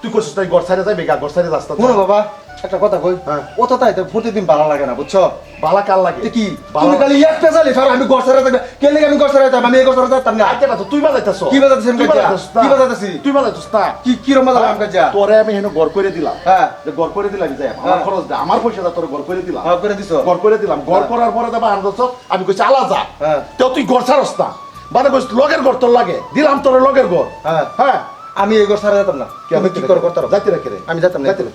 তুই করছিস তাই গড় সাইডে যাবি গা গড় সাইডে রাস্তা বাবা। একটা কথা কই? হ্যাঁ। ও তো তাই প্রতিদিন ভালো লাগে না বুঝছ? বালা কাল লাগে? কি? তুমি খালি পেছালি ফার আমি গছরে থাকবে কে লাগে আমি গছরে থাকবে আমি এই গছরে থাকতাম না। আজকে তুই বাজাইতেছ। কি বাজাইতেছি আমি। কি বাজাইতেছি? তুই না কি কি রকম আমি কাজে? তোরে আমি হেন গড় করে দিলাম। হ্যাঁ। যে গড় করে দিলাম যাই আমার হ্যাঁ। খরচ দে আমার পয়সা দা তোরে গড় করে দিলাম। হ্যাঁ, করে দিছো। গড় করে দিলাম। হ্যাঁ। করার পরে দেবা আমি কইছি আলা যা। হ্যাঁ। তো তুই গড় ছাড়স না। মানে কইছিস লগের গড় তোর লাগে। দিলাম তোর লগের গড় হ্যাঁ। হ্যাঁ। আমি এই গছরে যেতাম না। আমি কি করে করতাম যাইতে রে রে আমি যেতাম না। যাইতে রে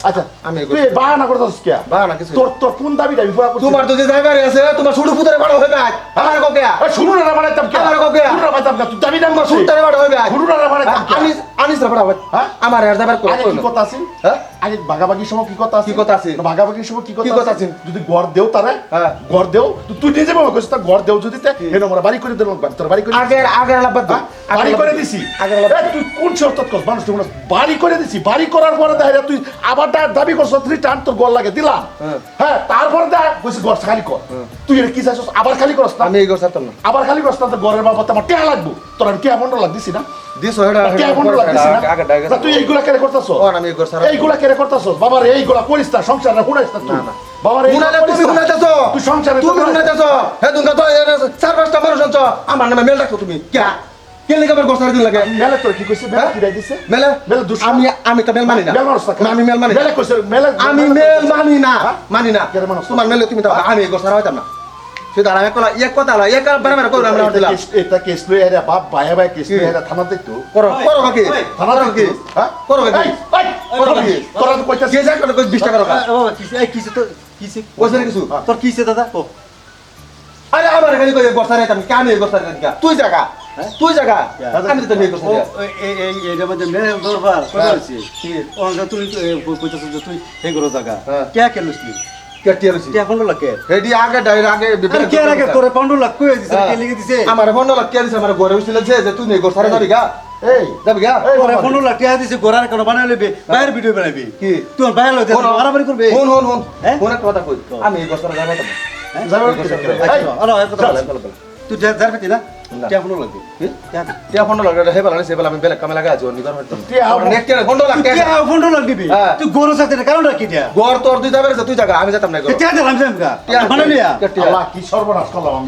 আচ্ছা আমি তুই বাহানা করতেছিস কে? বাহানা কিছু তোর তোর কোন দাবিটা আমি পুরা করছি তোমার তো যে ড্রাইভার আছে তোমার ছোট পুতরে বড় হবে না আমার কোকে শুরু না কে? আমার। শুরু না তুই দাবি বড় শুরু না আনিস আনিস রে বড় হ্যাঁ? আমার আর করে কথা আছে? হ্যাঁ? আগে ভাগাভাগির সময় কি কথা আছে? কি কথা আছে? না, ভাগাভাগির সময় কি কথা আছে? যদি গড় দেও তারে হ্যাঁ। গড় দেও তুই নিজে বাবা কইছিস তা গড় দেও যদি তে এনে আমরা বাড়ি করে দিলাম তোর বাড়ি করে আগের আগের আলাপ হ্যাঁ? বাড়ি করে দিছি। আগের এ, তুই কোন শর্ত কস? মানুষ তুই মানুষ বাড়ি করে দিছি। বাড়ি করার পরে দেখা তুই আবার দাবি করছ রিটার্ন তোর গড় লাগে দিলাম হ্যাঁ। হ্যাঁ তারপর দেখ কইছিস গড় খালি কর। তুই এটা কি চাইছস? আবার খালি করস না? আমি এই গছাতাম না। আবার খালি করস না তো গড়ের বাবদ আমার টিয়া লাগবো। তোর আমি পনেরো লাখ দিছি না? দিছো টিয়া পনেরো লাখ দিছি না? আগে তা তুই এইগুলা কেন করতেছ আমি এইগুলা কেন করতেছস বাবার এইগুলা করিস না সংসারে হুড়াইস না তুই। না, না। বাবার করিস তুমি না। গুনাইতেছো তুই সংসারে তুমি গুনাইতেছো হে তুমি তো চার পাঁচটা মানুষ আনছো। আমার নামে মেল রাখছো তুমি। কে কে লেগে আমার দিন লাগে? মেলে তোর কি কইছে? মেলে হ্যাঁ? কি দিছে? মেলে? মেলে দুষ্কর্ম। আমি আমি তো মেল মানি না। মেল মানুষ আমি মেল মানি মেলে কইছে মেলে আমি মেল মানি না। হ্যাঁ? মানি না। তোমার মেলে তুমি দাও আমি এই হইতাম না। সেটা আর এক এক কথা হলো এক বেড়া বেড়া করে আমরা দিলাম এটা কেস লই আরে বাপ ভাই ভাই কেস লই আরে থানা দেখতো করো করো বাকি। থানা কি হ্যাঁ? করো কি এই, এই, করো কি তোরা তো কইতাছিস। কে যা করে কই 20 টাকা রাখা এ বাবা, কিসে- এই কিসে তো- কিসে? কইছে না কিছু? তোর কিসে দাদা? ও। আরে আমার এখানে কই এই তুই জায়গা তুই জায়গা আমি তো এই ও, গছারা এই- এই- এই- মধ্যে মেয়ের দরবার কই হ্যাঁ। তুই কইতাছিস যে তুই জায়গা। হ্যাঁ। কে কে? হ্যাঁ। আমার ফোন লাগ কে দিছে? আমার ঘরে হইছিল যে তুই নেই গছারা যাবি গা। এই যাবি গা পনেরো লাখ টাকা দিছে, গোড়ার কেন বানাই লইবি? বাইরের ভিডিও বানাবি। কি? তোর বাইরে হন। মারামারি করবে? হন হন হন? একটা কথা কই আমি এই গছারা যাব না? যাবে এই গছারা যাব। এই, আলো, এক কথা চল, বল। চল, চল। তুই যা- যার পেতি না? না। টাকা পনেরো লাখ দি। কি? টাকা দি। টিয়া ফোন লাগ হে বেলা সে বেলা আমি বেলা কামে লাগা আছি অন্য কারণ হইতাম টিয়া ফোন- নেট কে ফোন লাগ তুই টাকা পনেরো লাখ দিবি? হ্যাঁ। তুই গরুর সাথে কারণটা কি দিয়া? ঘর তোর তুই যাবে তুই জায়গা আমি যেতাম না এ টাকা দিলাম যে আমগা। বানাই লিয়া। আল্লাহ কি সর্বনাশ করলাম আমি।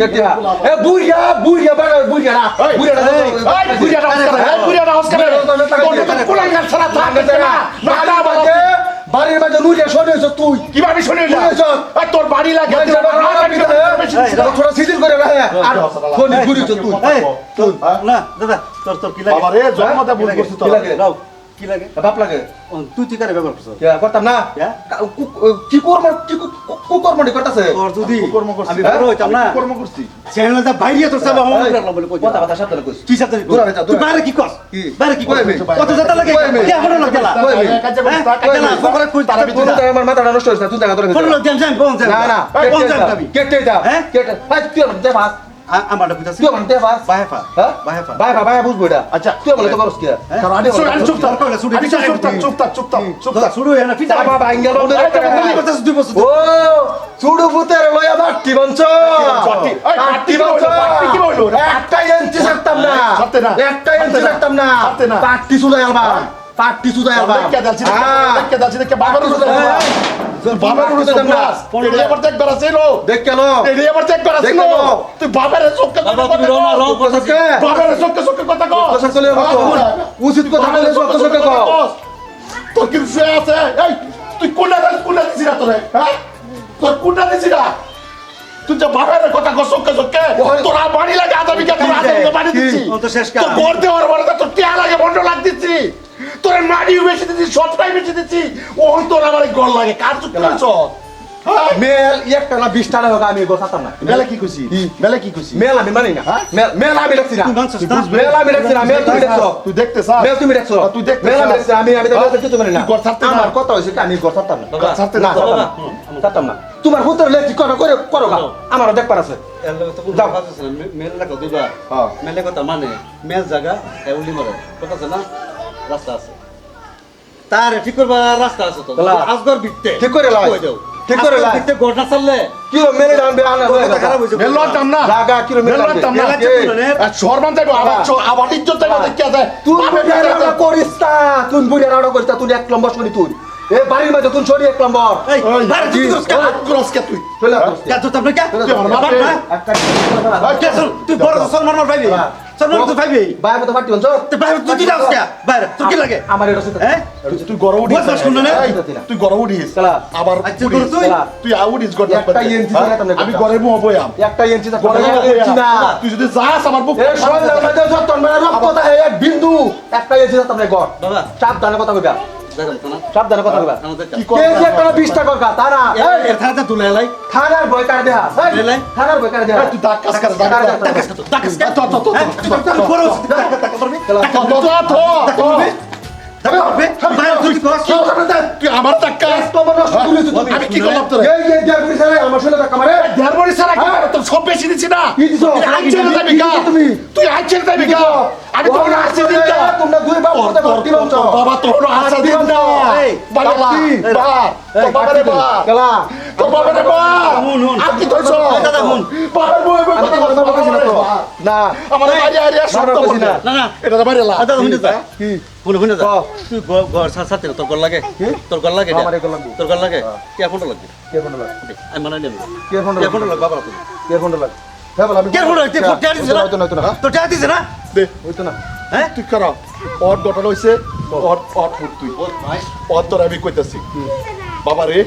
এ বুইয়া বুইয়া বাড়া বুইয়া না বুইয়া না এই, এই, বুইড়াটা অস্কার, এই, বুইড়াটা অস্কার, এই। তোর তো কুলাঙ্গার ছাড়া থাকতেছে না। না, না, বাবা। বাড়ির মাঝে নুরিয়া শুনেছ তুই কীভাবে শুনেছ? তোর বাড়ি লাগে ছোট সিজিল করে রাখে। আর ফোন তুই। এই, তুই, হ্যাঁ? না দাদা তোর তোর কি লাগে? বাবা রে, লাগে? করছিস তোর। কি লাগে? কি বাপ লাগে। তুই তুই কারে ব্যবহার করছিস? করতাম না? হ্যাঁ? কি কর্ম কি কুকর্মটি করতেছে? তোর যদি। কুকর্ম করছিস। আমি বড় হইতাম না। কর্ম করছি। চ্যানেলটা বাইরে তোর সাবা হোম করলাম বলে কই কথা কথা সাবধানে কইস। কি সাথে দূর হয়ে তুই বাইরে কি কস কি? বাইরে কি কই কত জাতা লাগে? কে হলো লাগে লা কই আমি? কাজে করছিস, হ্যাঁ? না, কই তারা তারা বিদ্যুৎ বিদ্যুৎ আমার মাথাটা নষ্ট হয়েছে তুই ধরে কোন লোক জান জান কোন জান না না কোন যাবি কেটে দাও। হ্যাঁ? কেটে ভাই তুই আমার দেবাস আমারটা কইতাছিস তুই আমার দেবাস বাহেফা হ্যাঁ বাহেফা ভাই ভাই বুঝব এটা আচ্ছা। তুই বলে তো করস কি কারণ আমি শুন, চুপ থাক, কইলে শুনি, আমি চুপ থাক, চুপ থাক, চুপ থাক, চুপ থাক। শুরু হই ফিটা বাবা ভাঙ্গা বন্ধ এই, এই, এই, দুই বছর ও চুড়ু ফুতের লয়া বাট্টি বঞ্চ বাট্টি, এই, কি হইল? বাট্টি কি হইল? একটা ইঞ্চি ছাড়তাম না ছাড়তে না। একটা ইঞ্চি ছাড়তাম না ছাড়তে না। পাট্টি চুলাই আলবা পাট্টি চুলাই আলবা দেখে হ্যাঁ। দেখে বাবার বাস। এই, বাবার উপরে না। আবার। দেখ কেন আবার দেখে। তুই বাবার বাবা তুমি কথা কে? বাবার কথা কও। কথা চলে উচিত কথা বলে সত্য সত্য কও তোর কি শুয়ে আছে এই তুই কোনটা কোনটা দিছিস না তোরে হ্যাঁ তোর কোনটা দিছিস না তুই যে বাবার কথা তোরা বাড়ি লাগে আদামি কে তোরা আদামি বাড়ি? তো শেষ কাজ। তোর তোর টিয়া লাগে বন্ধ লাগ দিচ্ছি মাটিও বেশি দিচ্ছি সবটাই বেশি দিচ্ছি। ওহন তোর আমার ঘর লাগে। কার চুপ করেছ? হ্যাঁ। মেল একটা না বিশটা না হোক আমি গোছাতাম না। মেলা কি খুশি? মেলা কি খুশি? মেল আমি মানি না। হ্যাঁ? মেল আমি দেখছি না? মেল আমি দেখছি না। মেল তুমি দেখছ? তুই দেখতে চাস মেল তুমি দেখছ? তুই দেখতে মেল আমি? দেখছি আমি আমি তো হ্যাঁ? কিছু মানি না। না? আমার কথা হইছে আমি ঘর ছাড়তাম না। ছাড়তে না? ছাড়তাম না। তোমার হুতর লেখি করো করে করো গা। আমারও দেখবার আছে। যাও। মেল লাগা দুইবার হ্যাঁ। মেলে কথা মানে মেল জায়গা এউলি মারে। কথা আছে না? রাস্তা আছে। তার ঠিক করবার রাস্তা আছে তো। আজগর বিকতে ঠিক করে দাও ঠিক করে লাই। বিকতে গোটা চাললে কি লো মেলে ডানবে আনা কথা খারাপ হইছে মেল লড়তাম না জাগা কিলো মেল মেলে লড়তাম না মেলা চাকরি না রে। আর শহরমান যাইবো আবার আবার ইজ্জত যাইবো দেখি আছে তুই বুড়িয়া রাড়া করিস না তুই বুড়িয়া রাড়া করিস না তুই এক নম্বর সরি তুই এ বাড়ির মধ্যে তুই সরি এক নম্বর এই তুই কা হাত কে তুই চলে আসছিস কে আপনি কে তুই আমার কে তুই বড় মার পাইবি পাইবি ফাটি তুই কি দাস কে তুই কি লাগে আমার এটা হ্যাঁ তুই- গড় উঠিস বস, না? তুই গড় উঠিস আবার আচ্ছা, তুই? তুই আউটিস গড় একটা আমি তা না তুই যদি যাস আমার বুক এ মানে রক্ত এক বিন্দু একটা তা গড় বাবা সাবধানে কথা কইবা তো সাবধানে কথা কইবা কে যে একটা বিশ টাকা তা না থানাতে তুলে লাই থানার বই কার দেয়া এলাই? থানার বই কার দেয়া তুই দাগ কাজ কর, দাগ কাজ দেয়া, কর। কার দেয়া। ডাকাস কে তো, তো, তো, হ্যাঁ? তো, তো, তুই বড় টাকা টাকা করবি তো, তো, তো, তো, তো। টাকা করবি বাইরে তুই কর কেউ যাবে না, তুই আমার টাকা। আমি কি করলাম তোরে আমার মারে হ্যাঁ। বেশি দিছি না? তুই তুমি? তুই গা? আমি ওরা আসছি আছে দিন না। তোমরা দুই বাপ করতে ভর্তি হচ্ছ বাবা তোর আসা দিন না। বাবা, বাকি। বাবা, তোর বাবারে বাবা। গেলা তোর বাবারে বাবা। হুন, হুন। ধরছো? এই দাদা, হুন। বউ বউ আমি কথা তো বলছি না তো বাবা। না আমার বাড়ি আরে আর শব্দ বলছি না। না। না এটা তো বাড়ি শুনে যা কি? শুনে শুনে যা তুই ঘর সাথে সাথে তোর ঘর লাগে? তোর ঘর লাগে আমার। তোর ঘর লাগে? কে ফোন লাগবে? কে ফোন লাগ আমি মানে নেব। কে ফোন কে ফোন লাগবে? বাবা তুই কে ফোন লাগ হ্যাঁ বল আমি কে ফোন লাগবে? ফোন টিয়া দিছে না? না হইতো না দিছে না? দে, হইতো না। হ্যাঁ? তুই কর। ওর ঘটনা হইছে, ওর ওর ফুট তুই। ওর তোর আমি কইতাছি। বাবা রে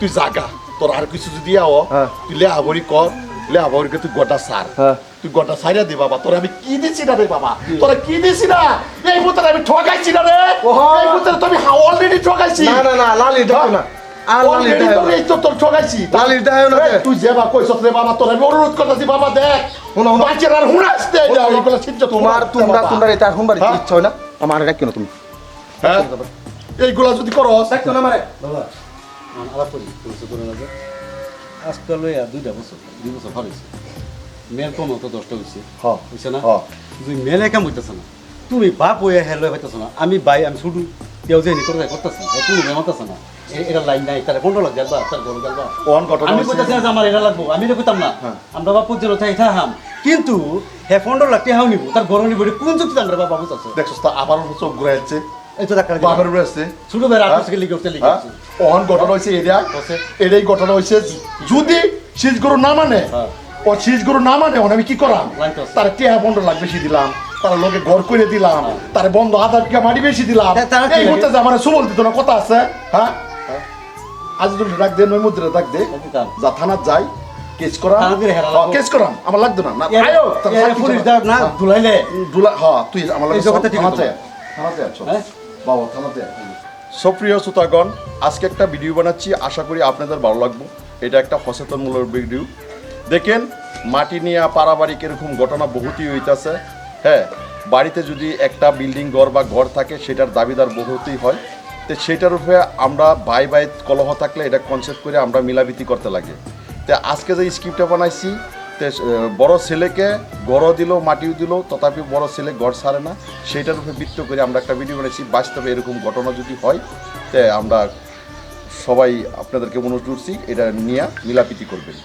তুই জাগা। তোর আর কিছু যদি আও হ্যাঁ। তুই লে আবরি কর। লে তুই গোটা সার। হ্যাঁ। তুই গোটা সাইরা দে বাবা তোর আমি কি দিছি না রে বাবা? তোরা কি দিছি না এই আমি ঠকাইছি না রে। ওহো। এই মুহূর্তে তো আমি অলরেডি ঠকাইছি। না না না লালি না। লালি দাও না। তুই যে বা কইছ রে বাবা তোর আমি অনুরোধ করতেছি বাবা দেখ। তোমার তোমরা তোমরা এটা এখন হ্যাঁ? ইচ্ছা হয় না? আমার এটা কেন তুমি। হ্যাঁ? এইগুলা যদি করো দেখছ না মারে বাবা আলাপ করি তুমি করে না যে আজকাল লইয়া দুইটা বছর দুই বছর ভালো হয়েছে মেয়ের কম তো দশটা হয়েছে হ্যাঁ। হয়েছে না। তুই মেলে কাম হইতেছে না তুমি বাপ হয়ে হেলো হইতেছ না আমি বাই আমি শুধু কেউ যে নি করে করতেছি তুমি মেমাতেছে না এটা লাইন নাই তার পনেরো লাখ গেলবা তার গরু গেলবা ওয়ান ঘটনা আমি। কইতাছি না আমার এটা লাগবো আমি এটা কইতাম না হ্যাঁ। আমরা বাপ পুজোর তাই হাম কিন্তু হে পনেরো লাখ টাকাও নিব তার গরু নিব কোন যুক্তি আমরা বাবা বুঝাচ্ছে দেখছস তা আবার চোখ ঘুরাইছে এই হ্যাঁ? হ্যাঁ? যদি শীষ গরু না মানে হ্যাঁ। ও শীষ গরু না মানে আমি কি করাম? তার টেহা লাখ বেশি দিলাম তার লোকে ঘর করে দিলাম তার বন্ধ আধা বিঘা মাটি বেশি দিলাম। এই মুহূর্তে আমার সুবল দিত না কথা আছে হ্যাঁ? আজ তুমি ডাক দে নয় মুদ্রা ডাক দে। যা থানাত যাই কেস করা কেস করাম। আমার লাগতো না। না আয়ো পুলিশ না হ্যাঁ। দুলা হ্যাঁ তুই আমার লাগে থানাতে আছো। হ্যাঁ? সুপ্রিয় শ্রোতাগণ, আজকে একটা ভিডিও বানাচ্ছি। আশা করি আপনাদের ভালো লাগবে। এটা একটা সচেতনমূলক ভিডিও দেখেন, মাটি নিয়ে পারাবাড়ি এরকম ঘটনা বহুতই হইতাছে। হ্যাঁ বাড়িতে যদি একটা বিল্ডিং ঘর বা ঘর থাকে, সেটার দাবিদার বহুতই হয়। তো সেটার উপরে আমরা বাই বাই কলহ থাকলে এটা কনসেপ্ট করে আমরা মিলাবিতি করতে লাগে। তো আজকে যে স্ক্রিপ্টটা বানাইছি বড় ছেলেকে গড় দিল, মাটিও দিল, তথাপি বড় ছেলে গড় সারে না। সেইটার উপরে বৃত্ত করে আমরা একটা ভিডিও বানিয়েছি বাস্তবে এরকম ঘটনা যদি হয়, তে আমরা সবাই আপনাদেরকে অনুরোধ করছি, এটা নিয়ে মিলাপিতি করবেন।